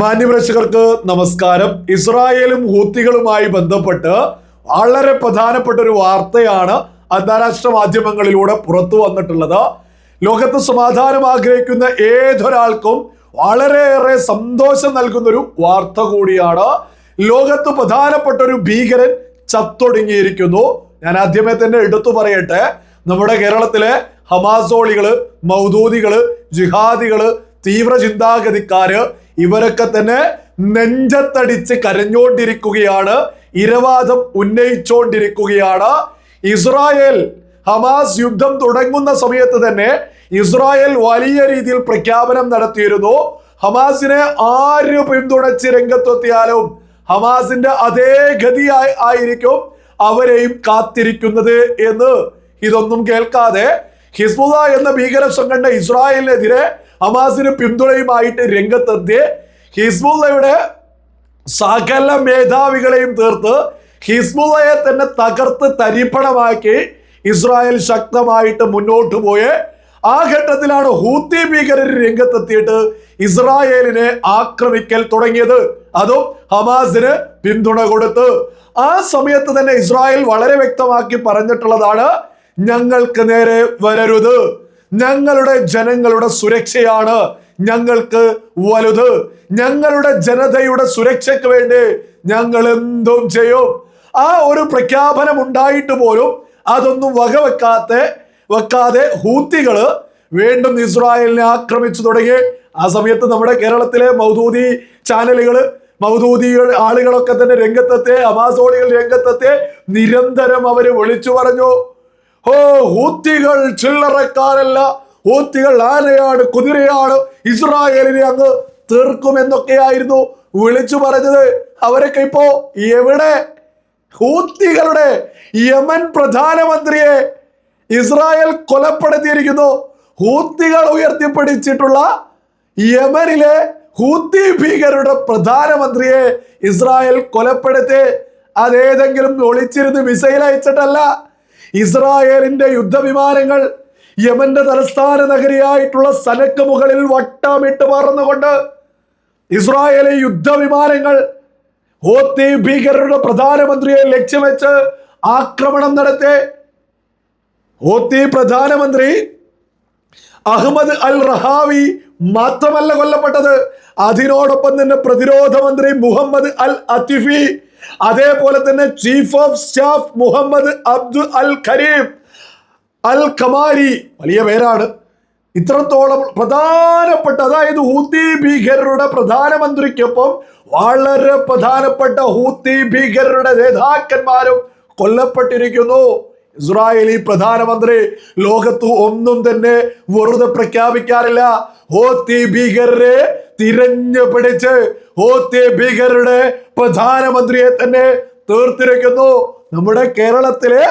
മാന്യപ്രേക്ഷകർക്ക് നമസ്കാരം. ഇസ്രായേലും ഹൂത്തികളുമായി ബന്ധപ്പെട്ട് വളരെ പ്രധാനപ്പെട്ട ഒരു വാർത്തയാണ് അന്താരാഷ്ട്ര മാധ്യമങ്ങളിലൂടെ പുറത്തു വന്നിട്ടുള്ളത്. ലോകത്ത് സമാധാനം ആഗ്രഹിക്കുന്ന ഏതൊരാൾക്കും വളരെയേറെ സന്തോഷം നൽകുന്ന ഒരു വാർത്ത കൂടിയാണ്. ലോകത്ത് പ്രധാനപ്പെട്ട ഒരു ഭീകരൻ ചത്തൊടുങ്ങിയിരിക്കുന്നു. ഞാൻ ആദ്യമേ തന്നെ എടുത്തു പറയട്ടെ. നമ്മുടെ കേരളത്തിലെ ഹമാസോളികൾ മൗദൂദികൾ ജിഹാദികൾ തീവ്ര ചിന്താഗതിക്കാര് ഇവരൊക്കെ തന്നെ നെഞ്ചത്തടിച്ച് കരഞ്ഞോണ്ടിരിക്കുകയാണ്. ഇരവാദം ഉന്നയിച്ചോണ്ടിരിക്കുകയാണ്. ഇസ്രായേൽ ഹമാസ് യുദ്ധം തുടങ്ങുന്ന സമയത്ത് തന്നെ ഇസ്രായേൽ വലിയ രീതിയിൽ പ്രഖ്യാപനം നടത്തിയിരുന്നു. ഹമാസിനെ ആര് പിന്തുണച്ച് രംഗത്തെത്തിയാലും ഹമാസിന്റെ അതേ ഗതി ആയിരിക്കും അവരെയും കാത്തിരിക്കുന്നത് എന്ന്. ഇതൊന്നും കേൾക്കാതെ ഹിസ്ബുള്ള എന്ന ഭീകര സംഘടന ഇസ്രായേലിനെതിരെ ഹമാസിന് പിന്തുണയുമായിട്ട് രംഗത്തെത്തി ഹിസ്ബുള്ളയുടെ സകല മേധാവികളെയും തീർത്ത് ഹിസ്ബുള്ളയെ തന്നെ തകർത്ത് തരിപ്പണമാക്കി ഇസ്രായേൽ ശക്തമായിട്ട് മുന്നോട്ട് പോയെ. ആ ഘട്ടത്തിലാണ് ഹൂത്തി ഭീകരർ രംഗത്തെത്തിയിട്ട് ഇസ്രായേലിനെ ആക്രമിക്കൽ തുടങ്ങിയത്. അതും ഹമാസിന് പിന്തുണ കൊടുത്ത്. ആ സമയത്ത് തന്നെ ഇസ്രായേൽ വളരെ വ്യക്തമാക്കി പറഞ്ഞിട്ടുള്ളതാണ് ഞങ്ങൾക്ക് നേരെ വരരുത്. ഞങ്ങളുടെ ജനങ്ങളുടെ സുരക്ഷയാണ് ഞങ്ങൾക്ക് വലുത്. ഞങ്ങളുടെ ജനതയുടെ സുരക്ഷയ്ക്ക് വേണ്ടി ഞങ്ങൾ എന്തും ചെയ്യും. ആ ഒരു പ്രഖ്യാപനം ഉണ്ടായിട്ട് പോലും അതൊന്നും വകവെക്കാത്ത വെക്കാതെ ഹൂത്തികൾ വീണ്ടും ഇസ്രായേലിനെ ആക്രമിച്ചു തുടങ്ങി. ആ സമയത്ത് നമ്മുടെ കേരളത്തിലെ മൗദൂദി ചാനലുകൾ മൗദൂദി ആളുകളൊക്കെ തന്നെ രംഗത്തെത്തെ അമാസോളികൾ രംഗത്തെത്തെ നിരന്തരം അവർ വിളിച്ചു പറഞ്ഞു. ഓ ഹൂത്തികൾ ചില്ലറക്കാരല്ല. ഹൂത്തികൾ ആനയാണ് കുതിരയാണ്. ഇസ്രായേലിനെ അങ്ങ് തീർക്കുമെന്നൊക്കെയായിരുന്നു വിളിച്ചു പറഞ്ഞത്. അവരൊക്കെ ഇപ്പോ എവിടെ? ഹൂത്തികളുടെ യമൻ പ്രധാനമന്ത്രിയെ ഇസ്രായേൽ കൊലപ്പെടുത്തിയിരിക്കുന്നു. ഹൂത്തികൾ ഉയർത്തിപ്പിടിച്ചിട്ടുള്ള യമനിലെ ഹൂത്തി ഭീകരരുടെ പ്രധാനമന്ത്രിയെ ഇസ്രായേൽ കൊലപ്പെടുത്തി. അതേതെങ്കിലും ഒളിച്ചിരുന്ന് മിസൈൽ അയച്ചിട്ടല്ല. ഇസ്രായേലിന്റെ യുദ്ധവിമാനങ്ങൾ യമന്റെ തലസ്ഥാന നഗരിയായിട്ടുള്ള സനക്ക് മുകളിൽ വട്ടമിട്ട് പറന്നുകൊണ്ട് ഇസ്രായേലി യുദ്ധവിമാനങ്ങൾ ഹോത്തി ഭീകരരുടെ പ്രധാനമന്ത്രിയെ ലക്ഷ്യം വെച്ച് ആക്രമണം നടത്തി. ഹോത്തി പ്രധാനമന്ത്രി അഹമ്മദ് അൽ റഹാവി മാത്രമല്ല കൊല്ലപ്പെട്ടത്. അതിനോടൊപ്പം തന്നെ പ്രതിരോധ മന്ത്രി മുഹമ്മദ് അൽ അത്തിഫി അതേപോലെ തന്നെ chief of staff Muhammad Abdul Al Karim Al Qamari വലിയ പേരാണ്. ഇത്രത്തോളം പ്രധാനപ്പെട്ട അതായത് ഹൂത്തി ഭീകരരുടെ പ്രധാനമന്ത്രിക്കൊപ്പം വളരെ പ്രധാനപ്പെട്ട ഹൂത്തി ഭീകരരുടെ നേതാക്കന്മാരും കൊല്ലപ്പെട്ടിരിക്കുന്നു. ഇസ്രായേലി പ്രധാനമന്ത്രി ലോകത്ത് ഒന്നും തന്നെ വെറുതെ പ്രഖ്യാപിക്കാറില്ല. ഹോത്തി ഭീകരരെ തിരഞ്ഞു പിടിച്ച് ഹോത്തി ഭീകരരുടെ പ്രധാനമന്ത്രിയെ തന്നെ തീർത്തിരിക്കുന്നു. നമ്മുടെ കേരളത്തിലെ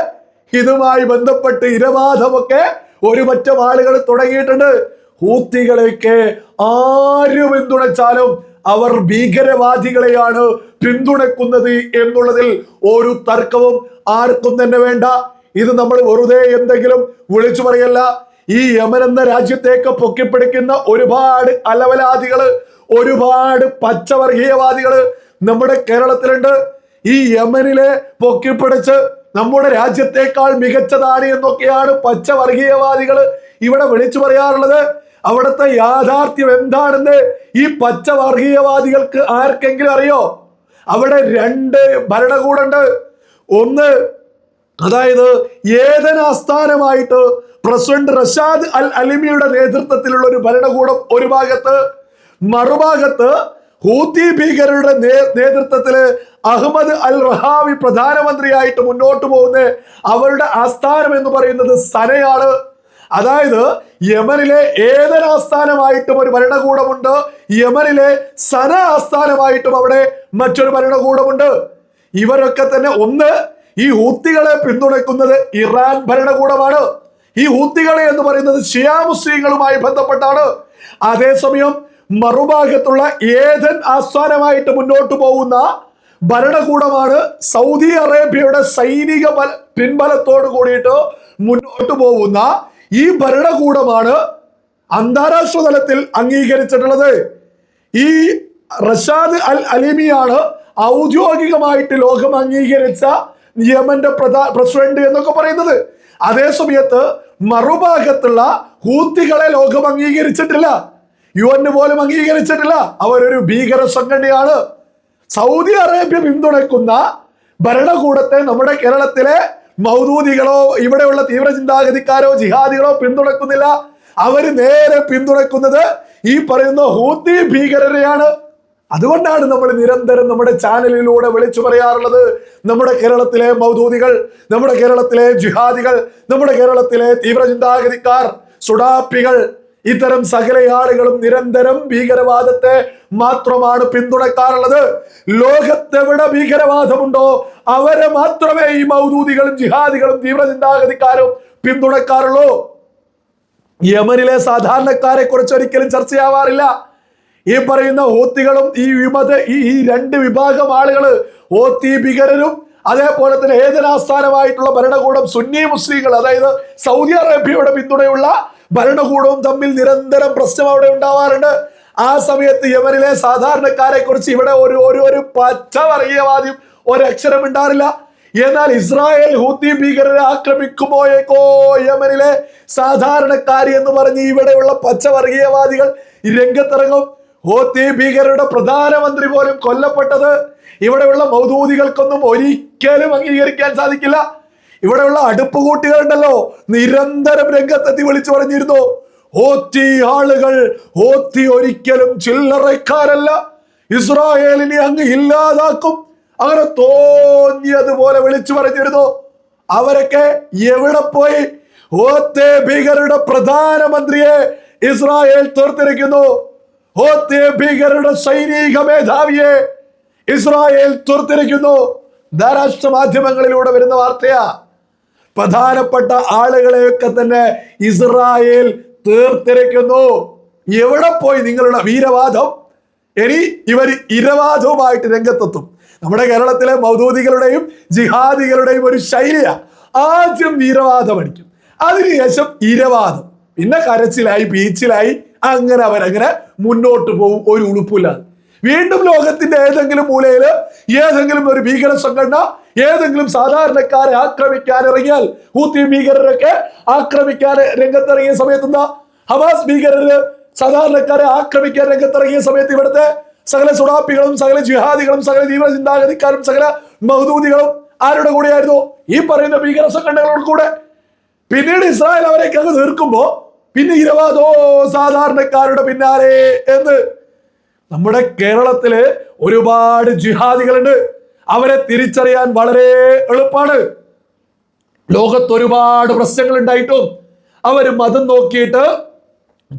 ഇതുമായി ബന്ധപ്പെട്ട് ഇരവാദമൊക്കെ ഒരു പറ്റം ആളുകൾ തുടങ്ങിയിട്ടുണ്ട്. ഹൂത്തികളെയൊക്കെ ആര് പിന്തുണച്ചാലും അവർ ഭീകരവാദികളെയാണ് പിന്തുണക്കുന്നത് എന്നുള്ളതിൽ ഒരു തർക്കവും ആർക്കും തന്നെ വേണ്ട. ഇത് നമ്മൾ വെറുതെ എന്തെങ്കിലും വിളിച്ചു പറയല്ല. ഈ യമൻ എന്ന രാജ്യത്തേക്ക് പൊക്കിപ്പിടിക്കുന്ന ഒരുപാട് അലവലാദികൾ ഒരുപാട് പച്ചവർഗീയവാദികൾ നമ്മുടെ കേരളത്തിലുണ്ട്. ഈ യമനിലെ പൊക്കിപ്പിടിച്ച് നമ്മുടെ രാജ്യത്തെക്കാൾ മികച്ചതാണ് എന്നൊക്കെയാണ് പച്ചവർഗീയവാദികൾ ഇവിടെ വിളിച്ചു പറയാറുള്ളത്. അവിടുത്തെ യാഥാർത്ഥ്യം എന്താണെന്ന് ഈ പച്ചവർഗീയവാദികൾക്ക് ആർക്കെങ്കിലും അറിയോ? അവിടെ രണ്ട് ഭരണകൂടുണ്ട്. ഒന്ന് അതായത് ഏതനാസ്ഥാനമായിട്ട് പ്രസിഡന്റ് റഷാദ് അൽ അലിമിയുടെ നേതൃത്വത്തിലുള്ള ഒരു ഭരണകൂടം ഒരു ഭാഗത്ത് മറുഭാഗത്ത് ഹൂത്തി ഭീകരരുടെ നേതൃത്വത്തിൽ അഹമ്മദ് അൽ റഹാവി പ്രധാനമന്ത്രിയായിട്ട് മുന്നോട്ട് പോകുന്ന അവരുടെ ആസ്ഥാനം എന്ന് പറയുന്നത് സനയാണ്. അതായത് യമനിലെ ഏതൊരാസ്ഥാനമായിട്ടും ഒരു ഭരണകൂടമുണ്ട്. യമനിലെ സന ആസ്ഥാനമായിട്ടും അവിടെ മറ്റൊരു ഭരണകൂടമുണ്ട്. ഇവരൊക്കെ തന്നെ ഒന്ന് ഈ ഹൂത്തികളെ പിന്തുണയ്ക്കുന്നത് ഇറാൻ ഭരണകൂടമാണ്. ഈ ഹൂത്തികളെ എന്ന് പറയുന്നത് ഷിയാ മുസ്ലിങ്ങളുമായി ബന്ധപ്പെട്ടാണ്. അതേസമയം മറുഭാഗത്തുള്ള ഏതൻ ആസ്ഥാനമായിട്ട് മുന്നോട്ട് പോകുന്ന ഭരണകൂടമാണ് സൗദി അറേബ്യയുടെ സൈനിക ബല പിൻബലത്തോട് കൂടിയിട്ട് മുന്നോട്ട് പോകുന്ന ഈ ഭരണകൂടമാണ് അന്താരാഷ്ട്ര തലത്തിൽ അംഗീകരിച്ചിട്ടുള്ളത്. ഈ റഷാദ് അൽ അലിമിയാണ് ഔദ്യോഗികമായിട്ട് ലോകം അംഗീകരിച്ച യമന്റെ പ്രധാ പ്രസിഡന്റ് എന്നൊക്കെ പറയുന്നത്. അതേ സമയത്ത് മറുഭാഗത്തുള്ള ഹൂത്തികളെ ലോകം അംഗീകരിച്ചിട്ടില്ല. യു എൻ പോലും അംഗീകരിച്ചിട്ടില്ല. അവരൊരു ഭീകര സംഘടനയാണ്. സൗദി അറേബ്യ പിന്തുണയ്ക്കുന്ന ഭരണകൂടത്തെ നമ്മുടെ കേരളത്തിലെ മൗദൂദികളോ ഇവിടെയുള്ള തീവ്ര ചിന്താഗതിക്കാരോ ജിഹാദികളോ പിന്തുണക്കുന്നില്ല അവർ നേരെ പിന്തുണക്കുന്നത് ഈ പറയുന്ന ഹൂത്തി ഭീകരരെയാണ്. അതുകൊണ്ടാണ് നമ്മൾ നിരന്തരം നമ്മുടെ ചാനലിലൂടെ വിളിച്ചു പറയാറുള്ളത്. നമ്മുടെ കേരളത്തിലെ മൗദൂദികൾ നമ്മുടെ കേരളത്തിലെ ജിഹാദികൾ നമ്മുടെ കേരളത്തിലെ തീവ്ര ചിന്താഗതിക്കാർ സുഡാപ്പികൾ ഇത്തരം സകല ആളുകളും നിരന്തരം ഭീകരവാദത്തെ മാത്രമാണ് പിന്തുണക്കാറുള്ളത് ലോകത്തെവിടെ ഭീകരവാദമുണ്ടോ അവരെ മാത്രമേ ഈ മൗദൂദികളും ജിഹാദികളും തീവ്ര ചിന്താഗതിക്കാരും പിന്തുണക്കാറുള്ളൂ യമനിലെ സാധാരണക്കാരെ കുറിച്ച് ഒരിക്കലും ചർച്ചയാവാറില്ല. ഈ പറയുന്ന ഹോത്തികളും ഈ വിമത ഈ ഈ രണ്ട് വിഭാഗം ആളുകൾ ഹോത്തി ഭീകരരും അതേപോലെ തന്നെ ഏതനാസ്ഥാനമായിട്ടുള്ള ഭരണകൂടം സുന്നി മുസ്ലിങ്ങൾ അതായത് സൗദി അറേബ്യയുടെ പിന്തുണയുള്ള ഭരണകൂടവും തമ്മിൽ നിരന്തരം പ്രശ്നം അവിടെ ഉണ്ടാവാറുണ്ട്. ആ സമയത്ത് യമനിലെ സാധാരണക്കാരെ കുറിച്ച് ഇവിടെ ഒരു ഒരു ഒരു പച്ച വർഗീയവാദിയും ഒരക്ഷരം ഉണ്ടാറില്ല എന്നാൽ ഇസ്രായേൽ ഹൂത്തി ഭീകരരെ ആക്രമിക്കുമ്പോയേക്കോ യമനിലെ സാധാരണക്കാരി എന്ന് പറഞ്ഞ് ഇവിടെയുള്ള പച്ചവർഗീയവാദികൾ രംഗത്തിറങ്ങും. ഹൂത്തി ഭീകരരുടെ പ്രധാനമന്ത്രി പോലും കൊല്ലപ്പെട്ടത് ഇവിടെയുള്ള മൗദൂദികൾക്കൊന്നും ഒരിക്കലും അംഗീകരിക്കാൻ സാധിക്കില്ല. ഇവിടെയുള്ള അടുപ്പ് കൂട്ടികളുണ്ടല്ലോ നിരന്തരം രംഗത്തെത്തി വിളിച്ചു പറഞ്ഞിരുന്നു. ഹോത്തി ആളുകൾ ഹോത്തി ഒരിക്കലും ചില്ലറക്കാരല്ല. ഇസ്രായേലിനെ അങ്ങ് ഇല്ലാതാക്കും. അങ്ങനെ തോന്നിയതുപോലെ വിളിച്ചു പറഞ്ഞിരുന്നു. അവരൊക്കെ എവിടെ പോയി? ഹോത്തെ ഭീകരരുടെ പ്രധാനമന്ത്രിയെ ഇസ്രായേൽ തീർത്തിരിക്കുന്നു. ഹോത്തെ ഭീകരരുടെ സൈനിക മേധാവിയെ ഇസ്രായേൽ തീർത്തിരിക്കുന്നു. അന്താരാഷ്ട്ര മാധ്യമങ്ങളിലൂടെ വരുന്ന വാർത്തയാ. പ്രധാനപ്പെട്ട ആളുകളെയൊക്കെ തന്നെ ഇസ്രായേൽ തീർത്തിരിക്കുന്നു. എവിടെ പോയി നിങ്ങളുടെ വീരവാദം? ഇനി ഇവർ ഇരവാദവുമായിട്ട് രംഗത്തെത്തും. നമ്മുടെ കേരളത്തിലെ മൗദൂദികളുടെയും ജിഹാദികളുടെയും ഒരു ശൈലിയാ ആദ്യം വീരവാദം അടിക്കും അതിനുശേഷം ഇരവാദം. പിന്നെ കരച്ചിലായി ബീച്ചിലായി അങ്ങനെ അവരങ്ങനെ മുന്നോട്ട് പോകും ഒരു ഉളുപ്പില്ലാതെ. വീണ്ടും ലോകത്തിന്റെ ഏതെങ്കിലും മൂലയിൽ ഏതെങ്കിലും ഒരു ഭീകര സംഘടന ഏതെങ്കിലും സാധാരണക്കാരെ ആക്രമിക്കാൻ ഇറങ്ങിയാൽ ഹൂത്തി ഭീകരരൊക്കെ ആക്രമിക്കാൻ രംഗത്തിറങ്ങിയ സമയത്ത് എന്താ? ഹമാസ് ഭീകരര് സാധാരണക്കാരെ ആക്രമിക്കാൻ രംഗത്തിറങ്ങിയ സമയത്ത് ഇവിടുത്തെ സകല സുഡാപ്പികളും സകല ജിഹാദികളും സകല തീവ്ര ചിന്താഗതിക്കാരും സകല മഹദൂദികളും ആരുടെ കൂടെയായിരുന്നു? ഈ പറയുന്ന ഭീകര സംഘടനകളോട് കൂടെ. പിന്നീട് ഇസ്രായേൽ അവരെ അങ്ങ് തീർക്കുമ്പോ പിന്നെ ഇരവാദോ സാധാരണക്കാരുടെ പിന്നാലെ എന്ന് നമ്മുടെ കേരളത്തിൽ ഒരുപാട് ജിഹാദികളുണ്ട്. അവരെ തിരിച്ചറിയാൻ വളരെ എളുപ്പമാണ്. ലോകത്ത് ഒരുപാട് പ്രശ്നങ്ങൾ ഉണ്ടായിട്ടും അവർ മതം നോക്കിയിട്ട്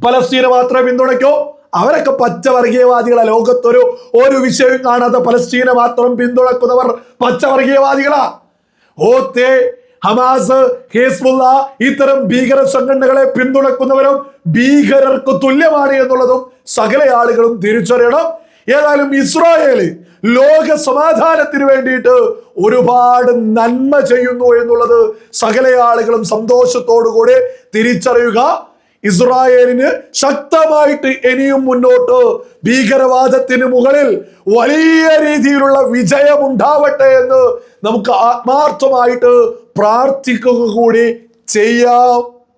പലസ്തീനെ മാത്രമേ പിന്തുണയ്ക്കൂ. അവരൊക്കെ പച്ചവർഗീയവാദികളാ ലോകത്തൊരു ഒരു വിഷയം കാണാത്ത പലസ്തീനെ മാത്രം പിന്തുണക്കുന്നവർ പച്ചവർഗീയവാദികളാ ഓത്തേ ഹമാസ് ഹിസ്ബുള്ള ഇത്തരം ഭീകര സംഘടനകളെ പിന്തുണക്കുന്നവരും ഭീകരർക്ക് തുല്യമാണ് എന്നുള്ളതും സകല ആളുകളും തിരിച്ചറിയണം. ഏതായാലും ഇസ്രായേൽ ലോക സമാധാനത്തിന് വേണ്ടിയിട്ട് ഒരുപാട് നന്മ ചെയ്യുന്നു എന്നുള്ളത് സകല ആളുകളും സന്തോഷത്തോടു കൂടി തിരിച്ചറിയുക. ഇസ്രായേലിന് ശക്തമായിട്ട് ഇനിയും മുന്നോട്ട് ഭീകരവാദത്തിന് മുകളിൽ വലിയ രീതിയിലുള്ള വിജയമുണ്ടാവട്ടെ എന്ന് നമുക്ക് ആത്മാർത്ഥമായിട്ട് പ്രാർത്ഥിക്കുക കൂടി ചെയ്യാം.